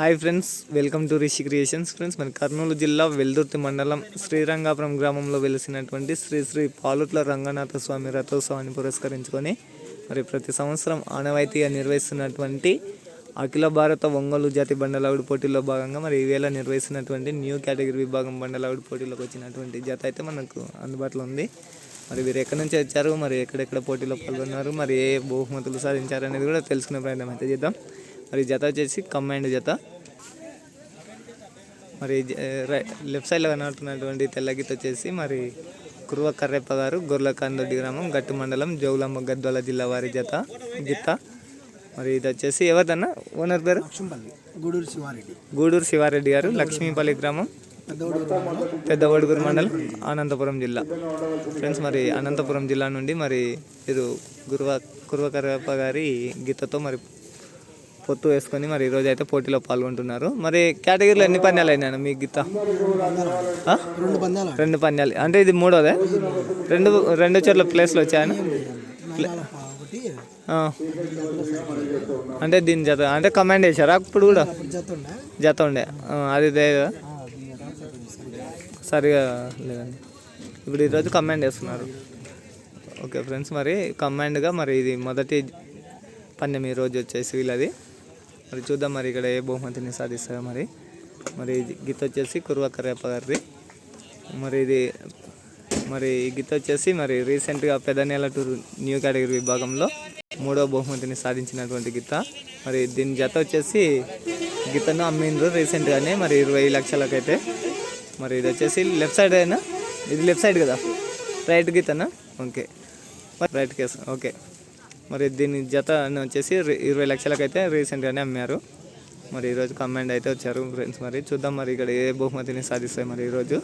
Hi friends welcome to Rishi creations. Friends మరి కర్నూలు జిల్లా వెల్దుర్తి మండలం శ్రీరంగాపురం గ్రామంలో వెలిసినటువంటి శ్రీ శ్రీ పాలుట్ల రంగనాథ స్వామి రథోత్సవాన్ని పురస్కరించుకొని మరి ప్రతి సంవత్సరం ఆనవాయితీగా నిర్వహిస్తున్నటువంటి అఖిల భారత ఒంగోలు జాతి బండలావుడి పోటీల్లో భాగంగా మరి ఈవేళ నిర్వహిస్తున్నటువంటి న్యూ కేటగిరీ విభాగం బండలావుడి పోటీలోకి వచ్చినటువంటి జత అయితే మనకు అందుబాటులో ఉంది. మరి వీరు ఎక్కడి నుంచి వచ్చారు? మరి ఎక్కడెక్కడ పోటీలో పాల్గొన్నారు? మరి ఏ బహుమతులు సాధించారు అనేది కూడా తెలుసుకునే ప్రయత్నం అయితే చేద్దాం. మరి జత వచ్చేసి కంబైండ్ జత. మరి లెఫ్ట్ సైడ్లో కనబడుతున్నటువంటి తెల్లగీత వచ్చేసి మరి కురువ కర్రెప్ప గారు గొర్లకాందొడ్డి గ్రామం గట్టు మండలం జోగులాంబ గద్వాల జిల్లా వారి జత గిత్త. మరి ఇది వచ్చేసి ఎవరిదన్నా? ఓనర్ పేరు? గూడూరు శివారెడ్డి. గూడూరు శివారెడ్డి గారు లక్ష్మీపల్లి గ్రామం. పెద్ద వడుగురు మండలం అనంతపురం జిల్లా. ఫ్రెండ్స్ మరి అనంతపురం జిల్లా నుండి మరి మీరు గురువ కురువకరప్ప గారి గీతతో మరి పొత్తు వేసుకొని మరి ఈరోజు అయితే పోటీలో పాల్గొంటున్నారు. మరి కేటగిరీలో ఎన్ని పందాలు అయినా మీ గీత రెండు పందాలు రెండు పందాలు. అంటే ఇది మూడోదే? రెండు రెండు చోట్ల ప్లేస్లు వచ్చాయని అంటే దీని జత అంటే కమాండ్ చేశారా అప్పుడు కూడా? జత ఉండే. అది కదా? సరిగ్గా. సరిగా లేదండి. ఇప్పుడు ఈరోజు కమాండ్ చేస్తున్నారు. ఓకే ఫ్రెండ్స్ మరి కమాండ్గా మరి ఇది మొదటి పందెం ఈరోజు వచ్చేసి వీళ్ళది. మరి చూద్దాం మరి ఇక్కడ ఏ బహుమతిని సాధిస్తారో మరి. మరి ఇది గీత వచ్చేసి కురువ కరేప గారిది. మరి ఇది మరి ఈ గీత వచ్చేసి మరి రీసెంట్గా పెదనేల టూర్ న్యూ కేటగిరీ విభాగంలో మూడో బహుమతిని సాధించినటువంటి గీత మరి దీని జత వచ్చేసి గీతను అమ్మిండ్రు రీసెంట్గానే మరి ఇరవై లక్షలకైతే. మరి ఇది వచ్చేసి లెఫ్ట్ సైడ్ అయినా ఇది లెఫ్ట్ సైడ్ కదా? రైట్ గీతనా ఓకే. Right case okay. మరి దీని జత వచ్చేసి ఇరవై లక్షలకైతే రీసెంట్గానే అమ్మారు. మరి ఈరోజు కమాండ్ అయితే వచ్చారు ఫ్రెండ్స్. మరి చూద్దాం మరి ఇక్కడ ఏ బహుమతిని సాధిస్తాయి మరి ఈరోజు.